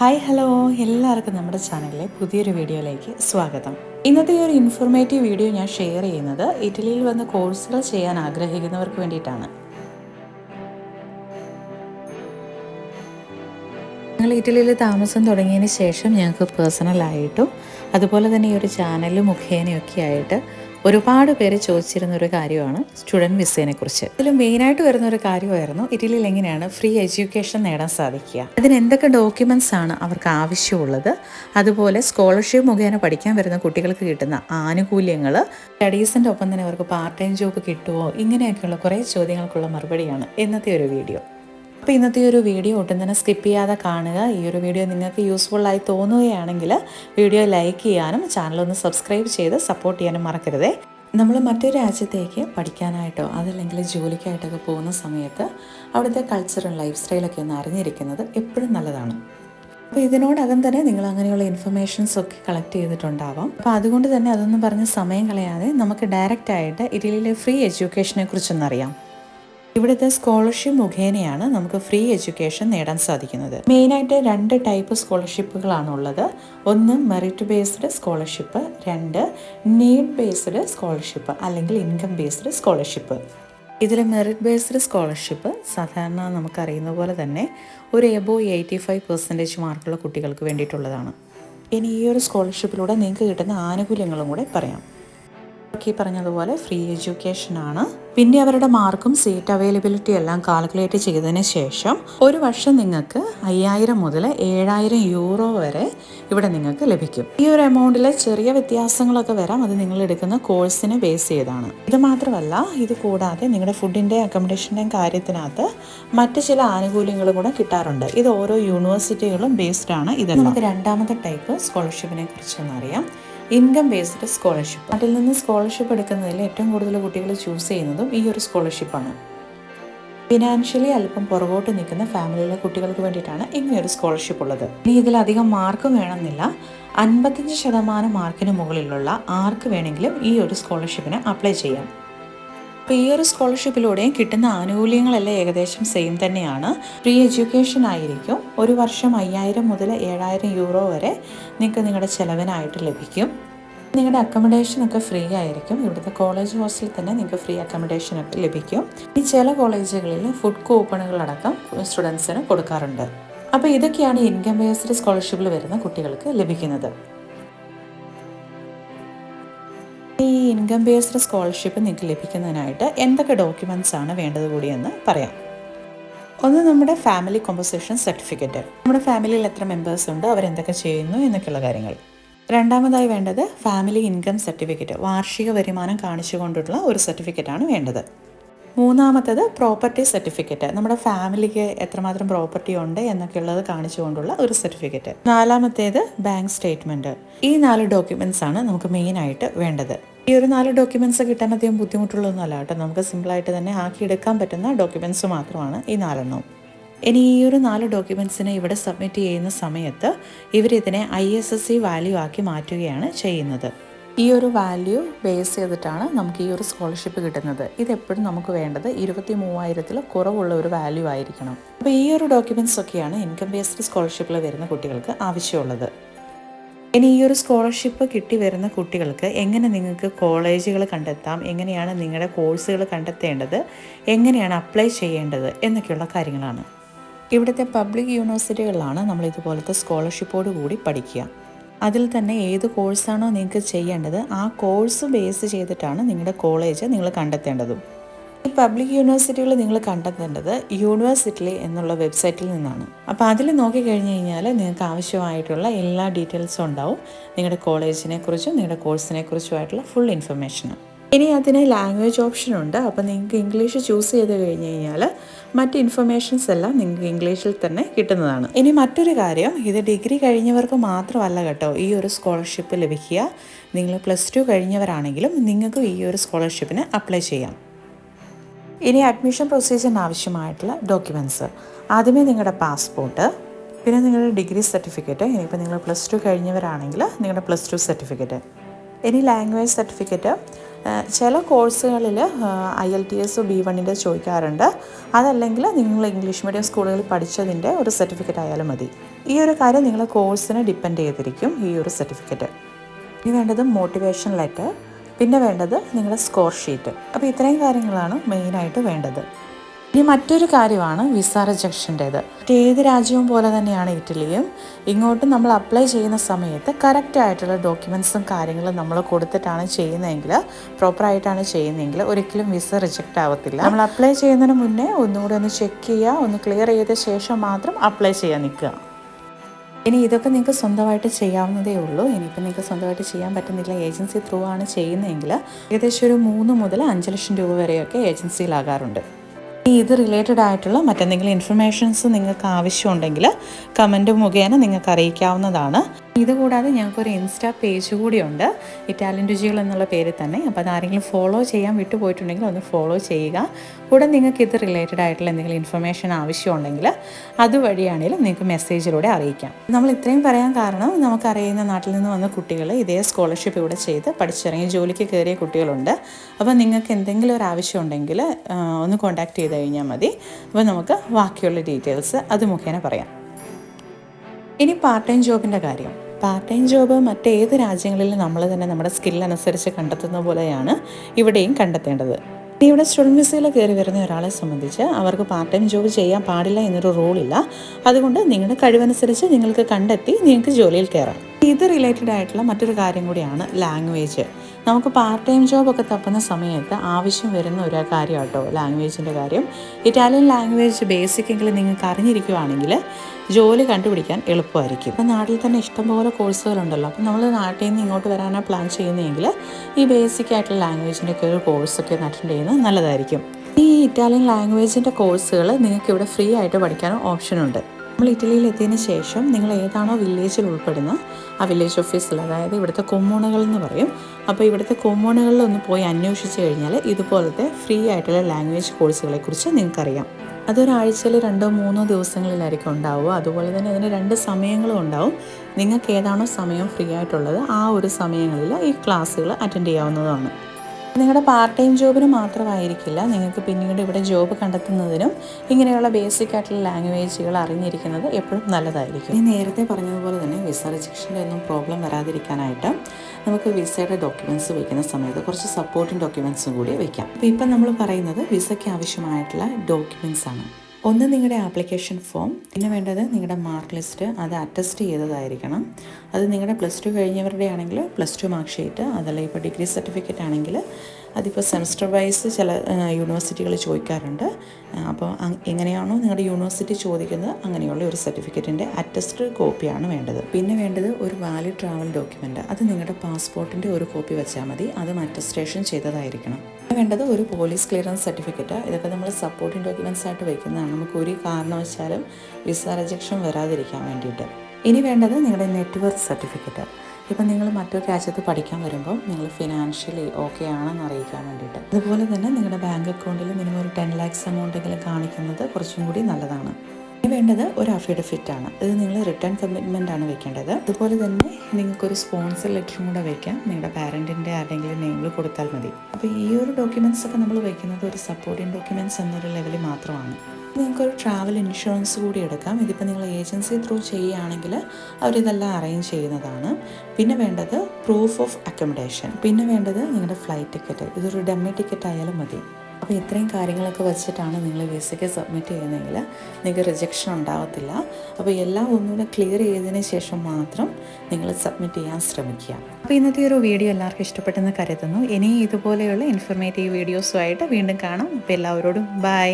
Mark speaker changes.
Speaker 1: Hi hello. എല്ലാവർക്കും നമ്മുടെ ചാനലിലെ പുതിയൊരു വീഡിയോയിലേക്ക് സ്വാഗതം. ഇന്നത്തെ ഈ ഒരു ഇൻഫോർമേറ്റീവ് വീഡിയോ ഞാൻ ഷെയർ ചെയ്യുന്നത് ഇറ്റലിയിൽ വന്ന് കോഴ്സുകൾ ചെയ്യാൻ ആഗ്രഹിക്കുന്നവർക്ക് വേണ്ടിയിട്ടാണ്. ഞങ്ങൾ ഇറ്റലിയിൽ താമസം തുടങ്ങിയതിന് ശേഷം ഞങ്ങൾക്ക് പേഴ്സണലായിട്ടും അതുപോലെ തന്നെ ഈ ഒരു ചാനൽ മുഖേനയൊക്കെ ആയിട്ട് ഒരുപാട് പേര് ചോദിച്ചിരുന്ന ഒരു കാര്യമാണ് സ്റ്റുഡന്റ് വിസയെ കുറിച്ച്. ഇതിൽ മെയിനായിട്ട് വരുന്ന ഒരു കാര്യമായിരുന്നു ഇറ്റലിയിൽ എങ്ങനെയാണ് ഫ്രീ എഡ്യൂക്കേഷൻ നേടാൻ സാധിക്കുക. അതിന് എന്തൊക്കെ ഡോക്യുമെന്റ്സ് ആണ് അവർക്ക് ആവശ്യമുള്ളത്? അതുപോലെ സ്കോളർഷിപ്പ് മുഖേന പഠിക്കാൻ വരുന്ന കുട്ടികൾക്ക് കിട്ടുന്ന ആനുകൂല്യങ്ങൾ സ്റ്റഡീസിന്റെ ഒപ്പം തന്നെ അവർക്ക് പാർട്ട് ടൈം ജോബ് കിട്ടുമോ ഇങ്ങനെയൊക്കെയുള്ള കുറേ ചോദ്യങ്ങൾക്കുള്ള മറുപടിയാണ് ഇന്നത്തെ ഒരു വീഡിയോ. അപ്പോൾ ഇന്നത്തെ ഒരു വീഡിയോ ഒട്ടും തന്നെ സ്കിപ്പ് ചെയ്യാതെ കാണുക. ഈ ഒരു വീഡിയോ നിങ്ങൾക്ക് യൂസ്ഫുൾ ആയി തോന്നുകയാണെങ്കിൽ വീഡിയോ ലൈക്ക് ചെയ്യാനും ചാനൽ ഒന്ന് സബ്സ്ക്രൈബ് ചെയ്ത് സപ്പോർട്ട് ചെയ്യാനും മറക്കരുതേ. നമ്മൾ മറ്റൊരു രാജ്യത്തേക്ക് പഠിക്കാനായിട്ടോ അതല്ലെങ്കിൽ ജോലിക്കായിട്ടൊക്കെ പോകുന്ന സമയത്ത് അവിടുത്തെ കൾച്ചറും ലൈഫ് സ്റ്റൈലൊക്കെ ഒന്ന് അറിഞ്ഞിരിക്കുന്നത് എപ്പോഴും നല്ലതാണ്. അപ്പോൾ ഇതിനോടകം തന്നെ നിങ്ങൾ അങ്ങനെയുള്ള ഇൻഫർമേഷൻസ് ഒക്കെ കളക്ട് ചെയ്തിട്ടുണ്ടാവാം. അപ്പോൾ അതുകൊണ്ട് തന്നെ അതൊന്നും പറഞ്ഞ് സമയം കളയാതെ നമുക്ക് ഡയറക്റ്റ് ആയിട്ട് ഇറ്റലിയിലെ ഫ്രീ എഡ്യൂക്കേഷനെ കുറിച്ചൊന്നറിയാം ഇവിടുത്തെ സ്കോളർഷിപ്പ് മുഖേനയാണ് നമുക്ക് ഫ്രീ എഡ്യൂക്കേഷൻ നേടാൻ സാധിക്കുന്നത്. മെയിനായിട്ട് രണ്ട് ടൈപ്പ് സ്കോളർഷിപ്പുകളാണുള്ളത് ഒന്ന് മെറിറ്റ് ബേസ്ഡ് സ്കോളർഷിപ്പ് രണ്ട് നീഡ് ബേസ്ഡ് സ്കോളർഷിപ്പ് അല്ലെങ്കിൽ ഇൻകം ബേസ്ഡ് സ്കോളർഷിപ്പ് ഇതിൽ മെറിറ്റ് ബേസ്ഡ് സ്കോളർഷിപ്പ് സാധാരണ നമുക്കറിയുന്ന പോലെ തന്നെ ഒരു എബോ എയ്റ്റി ഫൈവ് പെർസെന്റേജ് മാർക്കുള്ള കുട്ടികൾക്ക് വേണ്ടിയിട്ടുള്ളതാണ്. ഇനി ഈ ഒരു സ്കോളർഷിപ്പിലൂടെ നിങ്ങൾക്ക് കിട്ടുന്ന ആനുകൂല്യങ്ങളും കൂടെ പറയാം. ഈ പറഞ്ഞതുപോലെ ഫ്രീ എഡ്യൂക്കേഷൻ ആണ്. പിന്നെ അവരുടെ മാർക്കും സീറ്റ് അവൈലബിലിറ്റി എല്ലാം കാൽക്കുലേറ്റ് ചെയ്തതിന് ശേഷം ഒരു വർഷം നിങ്ങൾക്ക് അയ്യായിരം മുതൽ ഏഴായിരം യൂറോ വരെ ഇവിടെ നിങ്ങൾക്ക് ലഭിക്കും. ഈ ഒരു എമൗണ്ടിൽ ചെറിയ വ്യത്യാസങ്ങളൊക്കെ വരാം. അത് നിങ്ങൾ എടുക്കുന്ന കോഴ്സിനെ ബേസ് ചെയ്താണ് ഇത് മാത്രമല്ല ഇത് കൂടാതെ നിങ്ങളുടെ ഫുഡിന്റെ അക്കോമഡേഷന്റെയും കാര്യത്തിനകത്ത് മറ്റ് ചില ആനുകൂല്യങ്ങളും കൂടെ കിട്ടാറുണ്ട്. ഇത് ഓരോ യൂണിവേഴ്സിറ്റികളും ബേസ്ഡ് ആണ്. ഇത് നമുക്ക് രണ്ടാമത്തെ ടൈപ്പ് സ്കോളർഷിപ്പിനെ കുറിച്ചൊന്ന് അറിയാം ഇൻകം ബേസ്ഡ് സ്കോളർഷിപ്പ് അതിൽ നിന്ന് സ്കോളർഷിപ്പ് എടുക്കുന്നതിൽ ഏറ്റവും കൂടുതൽ കുട്ടികൾ ചൂസ് ചെയ്യുന്നതും ഈ ഒരു സ്കോളർഷിപ്പാണ് ഫിനാൻഷ്യലി അല്പം പുറകോട്ട് നിൽക്കുന്ന ഫാമിലിയിലെ കുട്ടികൾക്ക് വേണ്ടിയിട്ടാണ് ഇങ്ങനെയൊരു സ്കോളർഷിപ്പ് ഉള്ളത്. ഇനി ഇതിലധികം മാർക്ക് വേണമെന്നില്ല. അൻപത്തഞ്ച് ശതമാനം മാർക്കിന് മുകളിലുള്ള ആർക്ക് വേണമെങ്കിലും ഈ ഒരു സ്കോളർഷിപ്പിന് അപ്ലൈ ചെയ്യാം. അപ്പോൾ ഈ ഒരു സ്കോളർഷിപ്പിലൂടെയും കിട്ടുന്ന ആനുകൂല്യങ്ങളെല്ലാം ഏകദേശം സെയിം തന്നെയാണ്. ഫ്രീ എഡ്യൂക്കേഷൻ ആയിരിക്കും. ഒരു വർഷം അയ്യായിരം മുതൽ ഏഴായിരം യൂറോ വരെ നിങ്ങൾക്ക് നിങ്ങളുടെ ചിലവിനായിട്ട് ലഭിക്കും. നിങ്ങളുടെ അക്കോമഡേഷൻ ഒക്കെ ഫ്രീ ആയിരിക്കും. ഇവിടുത്തെ കോളേജ് ഹോസ്റ്റലിൽ തന്നെ നിങ്ങൾക്ക് ഫ്രീ അക്കോമഡേഷൻ ഒക്കെ ലഭിക്കും. ഈ ചില കോളേജുകളിൽ ഫുഡ് കൂപ്പണുകളടക്കം സ്റ്റുഡൻസിന് കൊടുക്കാറുണ്ട്. അപ്പോൾ ഇതൊക്കെയാണ് ഇൻകം ബേസ്ഡ് സ്കോളർഷിപ്പിൽ വരുന്ന കുട്ടികൾക്ക് ലഭിക്കുന്നത്. ഇൻകം ബേസ്ഡ് സ്കോളർഷിപ്പ് നിങ്ങൾക്ക് ലഭിക്കുന്നതിനായിട്ട് എന്തൊക്കെ ഡോക്യുമെന്റ്സ് ആണ് വേണ്ടത് കൂടിയെന്ന് പറയാം. ഒന്ന് നമ്മുടെ ഫാമിലി കോമ്പോസിഷൻ സർട്ടിഫിക്കറ്റ് നമ്മുടെ ഫാമിലിയിൽ എത്ര മെമ്പേഴ്സ് ഉണ്ട് അവരെന്തൊക്കെ ചെയ്യുന്നു എന്നൊക്കെയുള്ള കാര്യങ്ങൾ. രണ്ടാമതായി വേണ്ടത് ഫാമിലി ഇൻകം സർട്ടിഫിക്കറ്റ് വാർഷിക വരുമാനം കാണിച്ചുകൊണ്ടുള്ള ഒരു സർട്ടിഫിക്കറ്റാണ് വേണ്ടത്. മൂന്നാമത്തത് പ്രോപ്പർട്ടി സർട്ടിഫിക്കറ്റ് നമ്മുടെ ഫാമിലിക്ക് എത്രമാത്രം പ്രോപ്പർട്ടി ഉണ്ട് എന്നൊക്കെയുള്ളത് കാണിച്ചുകൊണ്ടുള്ള ഒരു സർട്ടിഫിക്കറ്റ് നാലാമത്തേത് ബാങ്ക് സ്റ്റേറ്റ്മെന്റ് ഈ നാല് ഡോക്യുമെന്റ്സ് ആണ് നമുക്ക് മെയിനായിട്ട് വേണ്ടത്. ഈ ഒരു നാല് ഡോക്യുമെന്റ്സ് കിട്ടാൻ അധികം ബുദ്ധിമുട്ടുള്ളതൊന്നുമല്ല കേട്ടോ. നമുക്ക് സിമ്പിളായിട്ട് തന്നെ ആക്കിയെടുക്കാൻ പറ്റുന്ന ഡോക്യുമെന്റ്സ് മാത്രമാണ് ഈ നാലെണ്ണവും. ഇനി ഈ ഒരു നാല് ഡോക്യുമെന്റ്സിനെ ഇവിടെ സബ്മിറ്റ് ചെയ്യുന്ന സമയത്ത് ഇവരിതിനെ I S S C value ആക്കി മാറ്റുകയാണ് ചെയ്യുന്നത്. ഈ ഒരു വാല്യൂ ബേസ് ചെയ്തിട്ടാണ് നമുക്ക് ഈ ഒരു സ്കോളർഷിപ്പ് കിട്ടുന്നത്. ഇതെപ്പോഴും നമുക്ക് വേണ്ടത് ഇരുപത്തി മൂവായിരത്തിൽ കുറവുള്ള ഒരു വാല്യൂ ആയിരിക്കണം. അപ്പോൾ ഈ ഒരു ഡോക്യുമെന്റ്സ് ഒക്കെയാണ് ഇൻകം ബേസ്ഡ് സ്കോളർഷിപ്പിൽ വരുന്ന കുട്ടികൾക്ക് ആവശ്യമുള്ളത്. ഇനി ഈ ഒരു സ്കോളർഷിപ്പ് കിട്ടി വരുന്ന കുട്ടികൾക്ക് എങ്ങനെ നിങ്ങൾക്ക് കോളേജുകൾ കണ്ടെത്താം? എങ്ങനെയാണ് നിങ്ങളുടെ കോഴ്സുകൾ കണ്ടെത്തേണ്ടത്? എങ്ങനെയാണ് അപ്ലൈ ചെയ്യേണ്ടത്? എന്നൊക്കെയുള്ള കാര്യങ്ങളാണ്. ഇവിടുത്തെ പബ്ലിക് യൂണിവേഴ്സിറ്റികളിലാണ് നമ്മൾ ഇതുപോലത്തെ സ്കോളർഷിപ്പോട് കൂടി പഠിക്കുക. അതിൽ തന്നെ ഏത് കോഴ്സാണോ നിങ്ങൾക്ക് ചെയ്യേണ്ടത് ആ കോഴ്സ് ബേസ് ചെയ്തിട്ടാണ് നിങ്ങളുടെ കോളേജ് നിങ്ങൾ കണ്ടെത്തേണ്ടതും. ഈ പബ്ലിക് യൂണിവേഴ്സിറ്റികൾ നിങ്ങൾ കണ്ടെത്തേണ്ടത് യൂണിവേഴ്സിറ്റി എന്നുള്ള വെബ്സൈറ്റിൽ നിന്നാണ്. അപ്പോൾ അതിൽ നോക്കിക്കഴിഞ്ഞ് കഴിഞ്ഞാൽ നിങ്ങൾക്ക് ആവശ്യമായിട്ടുള്ള എല്ലാ ഡീറ്റെയിൽസും ഉണ്ടാവും. നിങ്ങളുടെ കോളേജിനെ കുറിച്ചും നിങ്ങളുടെ കോഴ്സിനെ കുറിച്ചുമായിട്ടുള്ള ഫുൾ ഇൻഫർമേഷനും ഇനി അതിന് ലാംഗ്വേജ് ഓപ്ഷൻ ഉണ്ട്. അപ്പോൾ നിങ്ങൾക്ക് ഇംഗ്ലീഷ് ചൂസ് ചെയ്ത് കഴിഞ്ഞ് കഴിഞ്ഞാൽ മറ്റ് ഇൻഫർമേഷൻസ് എല്ലാം നിങ്ങൾക്ക് ഇംഗ്ലീഷിൽ തന്നെ കിട്ടുന്നതാണ്. ഇനി മറ്റൊരു കാര്യം ഇത് ഡിഗ്രി കഴിഞ്ഞവർക്ക് മാത്രമല്ല കേട്ടോ ഈ ഒരു സ്കോളർഷിപ്പ് ലഭിക്കുക. നിങ്ങൾ പ്ലസ് ടു കഴിഞ്ഞവരാണെങ്കിലും നിങ്ങൾക്ക് ഈ ഒരു സ്കോളർഷിപ്പിന് അപ്ലൈ ചെയ്യാം. ഇനി അഡ്മിഷൻ പ്രൊസീജിയറിന് ആവശ്യമായിട്ടുള്ള ഡോക്യുമെന്റ്സ് ആദ്യമേ നിങ്ങളുടെ പാസ്പോർട്ട് പിന്നെ നിങ്ങളുടെ ഡിഗ്രി സർട്ടിഫിക്കറ്റ് ഇനിയിപ്പോൾ നിങ്ങൾ പ്ലസ് ടു കഴിഞ്ഞവരാണെങ്കിൽ നിങ്ങളുടെ പ്ലസ് ടു സർട്ടിഫിക്കറ്റ് ഇനി ലാംഗ്വേജ് സർട്ടിഫിക്കറ്റ് ചില കോഴ്സുകളിൽ I L T S B വണ്ണിന്റെ ചോദിക്കാറുണ്ട്. അതല്ലെങ്കിൽ നിങ്ങൾ ഇംഗ്ലീഷ് മീഡിയം സ്കൂളുകളിൽ പഠിച്ചതിന്റെ ഒരു സർട്ടിഫിക്കറ്റ് ആയാലും മതി. ഈ ഒരു കാര്യം നിങ്ങളെ കോഴ്സിനെ ഡിപ്പെൻഡ് ചെയ്തിരിക്കും ഈ ഒരു സർട്ടിഫിക്കറ്റ് ഇനി വേണ്ടത് മോട്ടിവേഷൻ ലെറ്റർ പിന്നെ വേണ്ടത് നിങ്ങളുടെ സ്കോർ ഷീറ്റ് അപ്പോൾ ഇത്രയും കാര്യങ്ങളാണ് മെയിനായിട്ട് വേണ്ടത്. ഇനി മറ്റൊരു കാര്യമാണ് വിസ റിജക്ഷന്റേത് ഏത് രാജ്യവും പോലെ തന്നെയാണ് ഇറ്റലിയും. ഇങ്ങോട്ട് നമ്മൾ അപ്ലൈ ചെയ്യുന്ന സമയത്ത് കറക്റ്റായിട്ടുള്ള ഡോക്യുമെൻസും കാര്യങ്ങളും നമ്മൾ കൊടുത്തിട്ടാണ് ചെയ്യുന്നതെങ്കിൽ പ്രോപ്പറായിട്ടാണ് ചെയ്യുന്നതെങ്കിൽ ഒരിക്കലും വിസ റിജക്റ്റ് ആവത്തില്ല. നമ്മൾ അപ്ലൈ ചെയ്യുന്നതിന് മുന്നേ ഒന്നുകൂടി ഒന്ന് ചെക്ക് ചെയ്യുക ഒന്ന് ക്ലിയർ ചെയ്ത ശേഷം മാത്രം അപ്ലൈ ചെയ്യാൻ നിൽക്കുക. ഇനി ഇതൊക്കെ നിങ്ങൾക്ക് സ്വന്തമായിട്ട് ചെയ്യാവുന്നതേ ഉള്ളൂ. ഇനിയിപ്പോൾ നിങ്ങൾക്ക് സ്വന്തമായിട്ട് ചെയ്യാൻ പറ്റുന്നില്ല. ഏജൻസി ത്രൂ ആണ് ചെയ്യുന്നതെങ്കിൽ ഏകദേശം ഒരു മൂന്ന് മുതൽ അഞ്ച് ലക്ഷം രൂപ വരെയൊക്കെ ഏജൻസിയിലാകാറുണ്ട്. ഇനി ഇത് റിലേറ്റഡ് ആയിട്ടുള്ള മറ്റെന്തെങ്കിലും ഇൻഫർമേഷൻസ് നിങ്ങൾക്ക് ആവശ്യമുണ്ടെങ്കിൽ കമന്റ് മുഖേന നിങ്ങൾക്ക് അറിയിക്കാവുന്നതാണ്. ഇതുകൂടാതെ ഞങ്ങൾക്കൊരു ഇൻസ്റ്റാ പേജ് കൂടിയുണ്ട്. ഇറ്റാലിയൻ രുചികൾ എന്നുള്ള പേരിൽ തന്നെ. അപ്പോൾ അതാരെങ്കിലും ഫോളോ ചെയ്യാൻ വിട്ടുപോയിട്ടുണ്ടെങ്കിൽ ഒന്ന് ഫോളോ ചെയ്യുക. കൂടെ നിങ്ങൾക്ക് ഇത് റിലേറ്റഡ് ആയിട്ടുള്ള എന്തെങ്കിലും ഇൻഫർമേഷൻ ആവശ്യമുണ്ടെങ്കിൽ അതുവഴിയാണെങ്കിലും നിങ്ങൾക്ക് മെസ്സേജിലൂടെ അറിയിക്കാം. നമ്മൾ ഇത്രയും പറയാൻ കാരണം നമുക്കറിയുന്ന നാട്ടിൽ നിന്ന് വന്ന കുട്ടികൾ ഇതേ സ്കോളർഷിപ്പ് ഇവിടെ ചെയ്ത് പഠിച്ചിറങ്ങി ജോലിക്ക് കയറിയ കുട്ടികളുണ്ട്. അപ്പോൾ നിങ്ങൾക്ക് എന്തെങ്കിലും ഒരു ആവശ്യം ഉണ്ടെങ്കിൽ ഒന്ന് കോൺടാക്ട് ചെയ്ത് കഴിഞ്ഞാൽ മതി. അപ്പോൾ നമുക്ക് ബാക്കിയുള്ള ഡീറ്റെയിൽസ് അത് മുഖേന പറയാം. ഇനി പാർട്ട് ടൈം ജോബിന്റെ കാര്യം. പാർട്ട് ടൈം ജോബ് മറ്റേത് രാജ്യങ്ങളിലും നമ്മൾ തന്നെ നമ്മുടെ സ്കില്ലനുസരിച്ച് കണ്ടെത്തുന്ന പോലെയാണ് ഇവിടെയും കണ്ടെത്തേണ്ടത്. ഇവിടെ സ്റ്റുഡന്റ് വിസയിൽ കയറി വരുന്ന ഒരാളെ സംബന്ധിച്ച് അവർക്ക് പാർട്ട് ടൈം ജോബ് ചെയ്യാൻ പാടില്ല എന്നൊരു റൂളില്ല അതുകൊണ്ട് നിങ്ങളുടെ കഴിവനുസരിച്ച് നിങ്ങൾക്ക് കണ്ടെത്തി നിങ്ങൾക്ക് ജോലിയിൽ കയറാം ഇത് റിലേറ്റഡ് ആയിട്ടുള്ള മറ്റൊരു കാര്യം കൂടിയാണ് ലാംഗ്വേജ് നമുക്ക് പാർട്ട് ടൈം ജോബൊക്കെ തപ്പുന്ന സമയത്ത് ആവശ്യം വരുന്ന ഒരു കാര്യം കേട്ടോ ലാംഗ്വേജിന്റെ കാര്യം. ഇറ്റാലിയൻ ലാംഗ്വേജ് ബേസിക് എങ്കിലും നിങ്ങൾക്ക് അറിഞ്ഞിരിക്കുവാണെങ്കിൽ ജോലി കണ്ടുപിടിക്കാൻ എളുപ്പമായിരിക്കും. ഇപ്പം നാട്ടിൽ തന്നെ ഇഷ്ടംപോലെ കോഴ്സുകളുണ്ടല്ലോ അപ്പം നമ്മൾ നാട്ടിൽ നിന്ന് ഇങ്ങോട്ട് വരാനാണ് പ്ലാൻ ചെയ്യുന്നതെങ്കിൽ ഈ ബേസിക് ആയിട്ടുള്ള ലാംഗ്വേജിന്റെ ഒക്കെ ഒരു കോഴ്സൊക്കെ അറ്റൻഡ് ചെയ്യുന്നത് നല്ലതായിരിക്കും. ഈ ഇറ്റാലിയൻ ലാംഗ്വേജിന്റെ കോഴ്സുകൾ നിങ്ങൾക്ക് ഇവിടെ ഫ്രീ ആയിട്ട് പഠിക്കാനും ഓപ്ഷനുണ്ട് നമ്മൾ ഇറ്റലിയിൽ എത്തിയതിന് ശേഷം നിങ്ങൾ ഏതാണോ വില്ലേജിൽ ഉൾപ്പെടുന്ന ആ വില്ലേജ് ഓഫീസിൽ അതായത് ഇവിടുത്തെ കൊമ്മൂണുകൾ എന്ന് പറയും അപ്പോൾ ഇവിടുത്തെ കോമോണുകളിൽ ഒന്ന് പോയി അന്വേഷിച്ച് കഴിഞ്ഞാൽ ഇതുപോലത്തെ ഫ്രീ ആയിട്ടുള്ള ലാംഗ്വേജ് കോഴ്സുകളെക്കുറിച്ച് നിങ്ങൾക്കറിയാം. അതൊരാഴ്ചയിൽ രണ്ടോ മൂന്നോ ദിവസങ്ങളിലായിരിക്കും ഉണ്ടാവുക. അതുപോലെ തന്നെ അതിന് രണ്ട് സമയങ്ങളും ഉണ്ടാവും. നിങ്ങൾക്ക് ഏതാണോ സമയം ഫ്രീ ആയിട്ടുള്ളത് ആ ഒരു സമയങ്ങളിൽ ഈ ക്ലാസ്സുകൾ അറ്റൻഡ് ചെയ്യാവുന്നതാണ്. നിങ്ങളുടെ പാർട്ട് ടൈം ജോബിന് മാത്രമായിരിക്കില്ല. നിങ്ങൾക്ക് പിന്നീട് ഇവിടെ ജോബ് കണ്ടെത്തുന്നതിനും ഇങ്ങനെയുള്ള ബേസിക് ആയിട്ടുള്ള ലാംഗ്വേജുകൾ അറിഞ്ഞിരിക്കുന്നത് എപ്പോഴും നല്ലതായിരിക്കും. ഈ നേരത്തെ പറഞ്ഞതുപോലെ തന്നെ വിസ റിജക്ഷന്റെ ഒന്നും പ്രോബ്ലം വരാതിരിക്കാനായിട്ട് നമുക്ക് വിസയുടെ ഡോക്യുമെന്റ്സ് വയ്ക്കുന്ന സമയത്ത് കുറച്ച് സപ്പോർട്ടിംഗ് ഡോക്യുമെന്റ്സും കൂടി വയ്ക്കാം അപ്പോൾ ഇപ്പം നമ്മൾ പറയുന്നത് വിസയ്ക്ക് ആവശ്യമായിട്ടുള്ള ഡോക്യുമെന്റ്സ് ആണ്. ഒന്ന് നിങ്ങളുടെ ആപ്ലിക്കേഷൻ ഫോം പിന്നെ വേണ്ടത് നിങ്ങളുടെ മാർക്ക് ലിസ്റ്റ് അത് അറ്റസ്റ്റ് ചെയ്തതായിരിക്കണം. അത് നിങ്ങളുടെ പ്ലസ് ടു കഴിഞ്ഞവരുടെ ആണെങ്കിൽ പ്ലസ് ടു മാർക്ക് ഷീറ്റ് അതല്ല ഇപ്പോൾ ഡിഗ്രി സർട്ടിഫിക്കറ്റ് ആണെങ്കിൽ അതിപ്പോൾ സെമസ്റ്റർ വൈസ് ചില യൂണിവേഴ്സിറ്റികൾ ചോദിക്കാറുണ്ട്. അപ്പോൾ എങ്ങനെയാണോ നിങ്ങളുടെ യൂണിവേഴ്സിറ്റി ചോദിക്കുന്നത് അങ്ങനെയുള്ള ഒരു സർട്ടിഫിക്കറ്റിന്റെ അറ്റസ്റ്റഡ് കോപ്പിയാണ് വേണ്ടത്. പിന്നെ വേണ്ടത് ഒരു വാലിഡ് ട്രാവൽ ഡോക്യുമെന്റ് അത് നിങ്ങളുടെ പാസ്പോർട്ടിന്റെ ഒരു കോപ്പി വെച്ചാൽ മതി. അതും അറ്റസ്റ്റേഷൻ ചെയ്തതായിരിക്കണം. വേണ്ടത് ഒരു പോലീസ് ക്ലിയറൻസ് സർട്ടിഫിക്കറ്റ് ഇതൊക്കെ നമ്മൾ സപ്പോർട്ടിംഗ് ഡോക്യുമെന്റ്സ് ആയിട്ട് വയ്ക്കുന്നതാണ് നമുക്ക് ഒരു കാരണവശാലും വിസ റിജക്ഷൻ വരാതിരിക്കാൻ വേണ്ടിയിട്ട്. ഇനി വേണ്ടത് നിങ്ങളുടെ നെറ്റ്വർക്ക് സർട്ടിഫിക്കറ്റ് ഇപ്പം നിങ്ങൾ മറ്റൊരു രാജ്യത്ത് പഠിക്കാൻ വരുമ്പോൾ നിങ്ങൾ ഫിനാൻഷ്യലി ഓക്കെ ആണെന്ന് അറിയിക്കാൻ വേണ്ടിയിട്ട്. അതുപോലെ തന്നെ നിങ്ങളുടെ ബാങ്ക് അക്കൗണ്ടിൽ മിനിമം ഒരു ടെൻ ലാക്സ് എമൗണ്ട് എങ്കിലും കാണിക്കുന്നത് കുറച്ചും കൂടി നല്ലതാണ്. വേണ്ടത് ഒരു അഫിഡവിറ്റ് ആണ്. ഇത് നിങ്ങൾ റിട്ടേൺ കമ്മിറ്റ്മെന്റ് ആണ് വെക്കേണ്ടത്. അതുപോലെ തന്നെ നിങ്ങൾക്കൊരു സ്പോൺസർ ലെറ്ററും കൂടെ വെക്കാം. നിങ്ങളുടെ പാരന്റിന്റെ ആരുടെങ്കിലും നിങ്ങൾ കൊടുത്താൽ മതി. അപ്പോൾ ഈ ഒരു ഡോക്യുമെന്റ്സ് ഒക്കെ നമ്മൾ വെക്കുന്നത് ഒരു സപ്പോർട്ടിങ് ഡോക്യുമെന്റ്സ് എന്നൊരു ലെവലിൽ മാത്രമാണ്. നിങ്ങൾക്കൊരു ട്രാവൽ ഇൻഷുറൻസ് കൂടി എടുക്കാം. ഇതിപ്പോൾ നിങ്ങൾ ഏജൻസി ത്രൂ ചെയ്യുകയാണെങ്കിൽ അവരിതെല്ലാം അറേഞ്ച് ചെയ്യുന്നതാണ്. പിന്നെ വേണ്ടത് പ്രൂഫ് ഓഫ് അക്കോമഡേഷൻ പിന്നെ വേണ്ടത് നിങ്ങളുടെ ഫ്ലൈറ്റ് ടിക്കറ്റ് ഇതൊരു ഡമ്മി ടിക്കറ്റ് ആയാലും മതി. അപ്പോൾ ഇത്രയും കാര്യങ്ങളൊക്കെ വെച്ചിട്ടാണ് നിങ്ങൾ വിസയ്ക്ക് സബ്മിറ്റ് ചെയ്യുന്നതെങ്കിൽ നിങ്ങൾക്ക് റിജക്ഷൻ ഉണ്ടാവത്തില്ല. അപ്പോൾ എല്ലാം ഒന്നുകൂടെ ക്ലിയർ ചെയ്തതിന് ശേഷം മാത്രം നിങ്ങൾ സബ്മിറ്റ് ചെയ്യാൻ ശ്രമിക്കുക. അപ്പോൾ ഇന്നത്തെ ഒരു വീഡിയോ എല്ലാവർക്കും ഇഷ്ടപ്പെട്ടെന്ന് കരുതുന്നു. ഇനി ഇതുപോലെയുള്ള ഇൻഫർമേറ്റീവ് വീഡിയോസുമായിട്ട് വീണ്ടും കാണാം. അപ്പോൾ എല്ലാവരോടും ബൈ